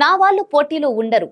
నా వాళ్ళు పోటీలో ఉండరు.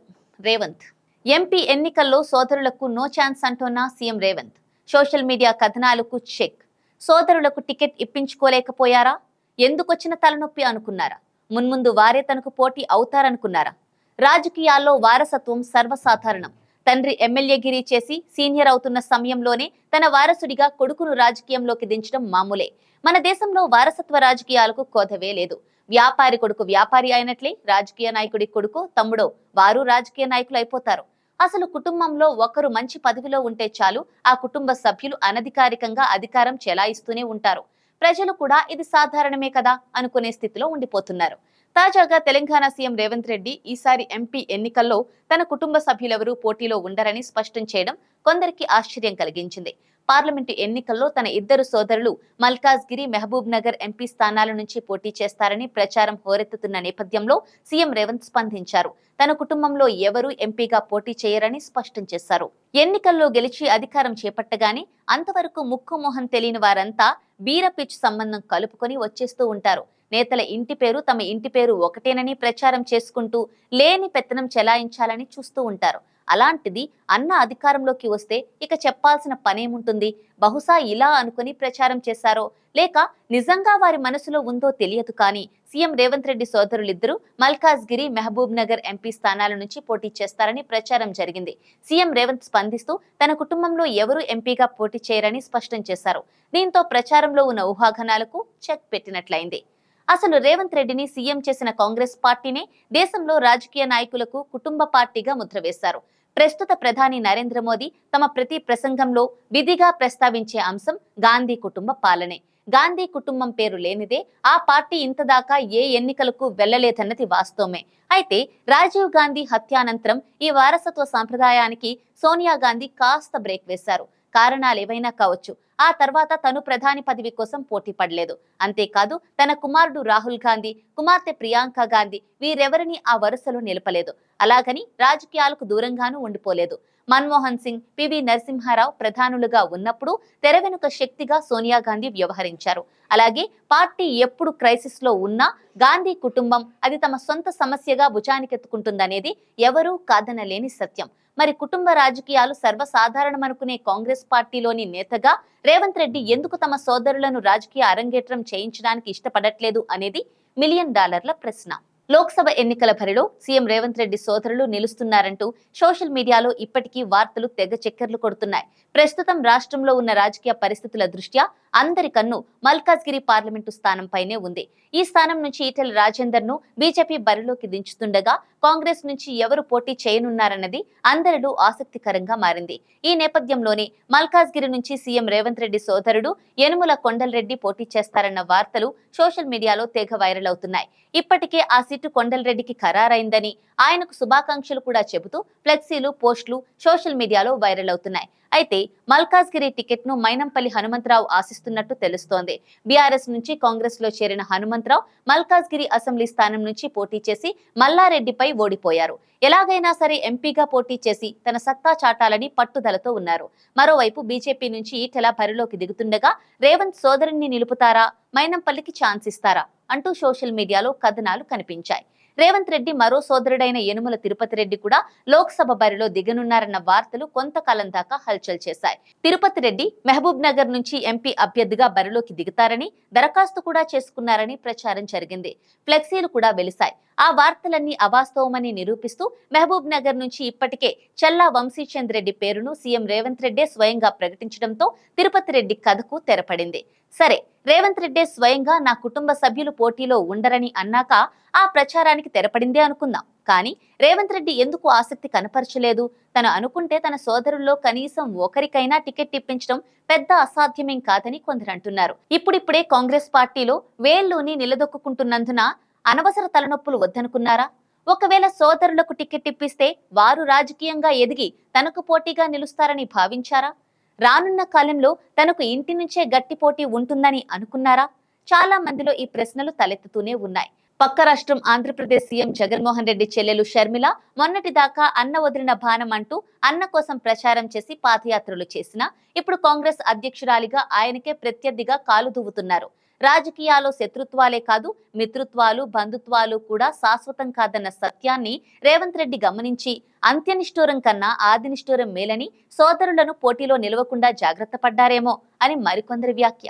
రేవంత్. ఎంపీ ఎన్నికల్లో సోదరులకు నో ఛాన్స్ అంటున్న సీఎం రేవంత్. సోషల్ మీడియా కథనాలకు చెక్. సోదరులకు టికెట్ ఇప్పించుకోలేకపోయారా? ఎందుకొచ్చిన తలనొప్పి అనుకున్నారా? మున్ముందు వారే తనకు పోటీ అవుతారనుకున్నారా? రాజకీయాల్లో వారసత్వం సర్వసాధారణం. తండ్రి ఎమ్మెల్యేగిరి చేసి సీనియర్ అవుతున్న సమయంలోనే తన వారసుడిగా కొడుకును రాజకీయంలోకి దించడం మామూలే. మన దేశంలో వారసత్వ రాజకీయాలకు కోదవే లేదు. వ్యాపారి కొడుకు వ్యాపారి అయినట్లే రాజకీయ నాయకుడి కొడుకు తమ్ముడో వారు రాజకీయ నాయకులు అయిపోతారు. అసలు కుటుంబంలో ఒకరు మంచి పదవిలో ఉంటే చాలు ఆ కుటుంబ సభ్యులు అనధికారికంగా అధికారం చెలాయిస్తూనే ఉంటారు. ప్రజలు కూడా ఇది సాధారణమే కదా అనుకునే స్థితిలో ఉండిపోతున్నారు. తాజాగా తెలంగాణ సీఎం రేవంత్ రెడ్డి ఈసారి ఎంపీ ఎన్నికల్లో తన కుటుంబ సభ్యులెవరూ పోటీలో ఉండరని స్పష్టం చేయడం కొందరికి ఆశ్చర్యం కలిగించింది. పార్లమెంటు ఎన్నికల్లో తన ఇద్దరు సోదరులు మల్కాజ్గిరి మహబూబ్ నగర్ ఎంపీ స్థానాల నుంచి పోటీ చేస్తారని ప్రచారం హోరెత్తుతున్న నేపథ్యంలో సీఎం రేవంత్ స్పందించారు. తన కుటుంబంలో ఎవరూ ఎంపీగా పోటీ చేయరని స్పష్టం చేశారు. ఎన్నికల్లో గెలిచి అధికారం చేపట్టగానే అంతవరకు ముక్కు మొహం తెలియని వారంతా బీర పిచ్ సంబంధం కలుపుకొని వచ్చేస్తూ ఉంటారు. నేతల ఇంటి పేరు తమ ఇంటి పేరు ఒకటేనని ప్రచారం చేసుకుంటూ లేని పెత్తనం చెలాయించాలని చూస్తూ ఉంటారు. అలాంటిది అన్న అధికారంలోకి వస్తే ఇక చెప్పాల్సిన పనేముంటుంది? బహుశా ఇలా అనుకుని ప్రచారం చేశారో? లేక నిజంగా వారి మనసులో ఉందో తెలియదు కానీ సీఎం రేవంత్ రెడ్డి సోదరులిద్దరూ మల్కాజ్గిరి మహబూబ్ నగర్ ఎంపీ స్థానాల నుంచి పోటీ చేస్తారని ప్రచారం జరిగింది. సీఎం రేవంత్ స్పందిస్తూ తన కుటుంబంలో ఎవరు ఎంపీగా పోటీ చేయరని స్పష్టం చేశారు. దీంతో ప్రచారంలో ఉన్న ఊహాగానాలకు చెక్ పెట్టినట్లయింది. అసలు రేవంత్ రెడ్డిని సీఎం చేసిన కాంగ్రెస్ పార్టీనే దేశంలో రాజకీయ నాయకులకు కుటుంబ పార్టీగా ముద్ర వేశారు. ప్రస్తుత ప్రధాని నరేంద్ర మోదీ తమ ప్రతి ప్రసంగంలో విధిగా ప్రస్తావించే అంశం గాంధీ కుటుంబ పాలనే. గాంధీ కుటుంబం పేరు లేనిదే ఆ పార్టీ ఇంతదాకా ఏ ఎన్నికలకు వెళ్ళలేదన్నది వాస్తవమే. అయితే రాజీవ్ గాంధీ హత్యానంతరం ఈ వారసత్వ సాంప్రదాయానికి సోనియా గాంధీ కాస్త బ్రేక్ వేశారు. కారణాలు ఏవైనా కావచ్చు. ఆ తర్వాత తను ప్రధాని పదవి కోసం పోటీ పడలేదు. అంతేకాదు తన కుమారుడు రాహుల్ గాంధీ కుమార్తె ప్రియాంక గాంధీ వీరెవరిని ఆ వరుసలో నిలపలేదు. అలాగని రాజకీయాలకు దూరంగానూ ఉండిపోలేదు. మన్మోహన్ సింగ్ పివి నరసింహారావు ప్రధానులుగా ఉన్నప్పుడు తెర వెనుక శక్తిగా సోనియా గాంధీ వ్యవహరించారు. అలాగే పార్టీ ఎప్పుడు క్రైసిస్లో ఉన్నా గాంధీ కుటుంబం అది తమ సొంత సమస్యగా భుజానికెత్తుకుంటుందనేది ఎవరూ కాదనలేని సత్యం. మరి కుటుంబ రాజకీయాలు సర్వసాధారణమనుకునే కాంగ్రెస్ పార్టీలోని నేతగా రేవంత్ రెడ్డి ఎందుకు తమ సోదరులను రాజకీయ అరంగేట్రం చేయించడానికి ఇష్టపడట్లేదు అనేది మిలియన్ డాలర్ల ప్రశ్న. లోక్సభ ఎన్నికల బరిలో సీఎం రేవంత్ రెడ్డి సోదరులు నిలుస్తున్నారంటూ సోషల్ మీడియాలో ఇప్పటికీ వార్తలు తెగ చక్కర్లు కొడుతున్నాయి. ప్రస్తుతం రాష్ట్రంలో ఉన్న రాజకీయ పరిస్థితుల దృష్ట్యా అందరి కన్ను మల్కాజ్గిరి పార్లమెంటు స్థానంపైనే ఉంది. ఈ స్థానం నుంచి ఈటెల రాజేందర్ను బీజేపీ బరిలోకి దించుతుండగా కాంగ్రెస్ నుంచి ఎవరు పోటీ చేయనున్నారన్నది అందరిలో ఆసక్తికరంగా మారింది. ఈ నేపథ్యంలోనే మల్కాజ్గిరి నుంచి సీఎం రేవంత్ రెడ్డి సోదరుడు యనుమల కొండలరెడ్డి పోటీ చేస్తారన్న వార్తలు సోషల్ మీడియాలో తెగ వైరల్ అవుతున్నాయి. ఇప్పటికే ఆ సీటు కొండలరెడ్డికి ఖరారైందని ఆయనకు శుభాకాంక్షలు కూడా చెబుతూ ఫ్లెక్సీలు పోస్టులు సోషల్ మీడియాలో వైరల్ అవుతున్నాయి. అయితే మల్కాజ్గిరి టికెట్ను మైనంపల్లి హనుమంతరావు ఆశిస్తున్నట్టు తెలుస్తోంది. బీఆర్ఎస్ నుంచి కాంగ్రెస్లో చేరిన హనుమంతరావు మల్కాజ్గిరి అసెంబ్లీ స్థానం నుంచి పోటీ చేసి మల్లారెడ్డిపై ఓడిపోయారు. ఎలాగైనా సరే ఎంపీగా పోటీ చేసి తన సత్తా చాటాలని పట్టుదలతో ఉన్నారు. మరోవైపు బీజేపీ నుంచి ఈటెల బరిలోకి దిగుతుండగా రేవంత్ సోదరుణ్ణి నిలుపుతారా? మైనంపల్లికి ఛాన్స్ ఇస్తారా? అంటూ సోషల్ మీడియాలో కథనాలు కనిపించాయి. రేవంత్ రెడ్డి మరో సోదరుడైన యనుమల తిరుపతి రెడ్డి కూడా లోక్సభ బరిలో దిగనున్నారన్న వార్తలు కొంతకాలం దాకా హల్చల్ చేశాయి. తిరుపతి రెడ్డి మహబూబ్ నగర్ నుంచి ఎంపీ అభ్యర్థిగా బరిలోకి దిగుతారని దరఖాస్తు కూడా చేసుకున్నారని ప్రచారం జరిగింది. ఫ్లెక్సీలు కూడా వెలిశాయి. ఆ వార్తలన్నీ అవాస్తవమని నిరూపిస్తూ మహబూబ్ నగర్ నుంచి ఇప్పటికే చల్లా వంశీచంద్ రెడ్డి పేరును సీఎం రేవంత్ రెడ్డే స్వయంగా ప్రకటించడంతో తిరుపతి రెడ్డి కథకు తెరపడింది. సరే రేవంత్ రెడ్డే స్వయంగా నా కుటుంబ సభ్యులు పోటీలో ఉండరని అన్నాక ఆ ప్రచారానికి తెరపడిందే అనుకుందాం. కానీ రేవంత్ రెడ్డి ఎందుకు ఆసక్తి కనపరచలేదు? తను అనుకుంటే తన సోదరుల్లో కనీసం ఒకరికైనా టికెట్ ఇప్పించడం పెద్ద అసాధ్యమేం కాదని కొందరు అంటున్నారు. ఇప్పుడిప్పుడే కాంగ్రెస్ పార్టీలో వేళ్ళూని నిలదొక్కుంటున్నందున అనవసర తలనొప్పులు వద్దనుకున్నారా? ఒకవేళ సోదరులకు టికెట్ ఇప్పిస్తే వారు రాజకీయంగా ఎదిగి తనకు పోటీగా నిలుస్తారని భావించారా? రానున్న కాలంలో తనకు ఇంటి నుంచే గట్టి పోటీ ఉంటుందని అనుకున్నారా? చాలా మందిలో ఈ ప్రశ్నలు తలెత్తుతూనే ఉన్నాయి. పక్క రాష్ట్రం ఆంధ్రప్రదేశ్ సీఎం జగన్మోహన్ రెడ్డి చెల్లెలు షర్మిల మొన్నటిదాకా అన్న వదిలిన బాణం అంటూ అన్న కోసం ప్రచారం చేసి పాదయాత్రలు చేసినా ఇప్పుడు కాంగ్రెస్ అధ్యక్షురాలిగా ఆయనకే ప్రత్యర్థిగా కాలు దువ్వుతున్నారు. రాజకీయాల్లో శత్రుత్వాలే కాదు మిత్రుత్వాలు బంధుత్వాలు కూడా శాశ్వతం కాదన్న సత్యాన్ని రేవంత్ రెడ్డి గమనించి అంత్యనిష్ఠూరం కన్నా ఆదినిష్ఠూరం మేలని సోదరులను పోటీలో నిలవకుండా జాగ్రత్త పడ్డారేమో అని మరికొందరి వ్యాఖ్య.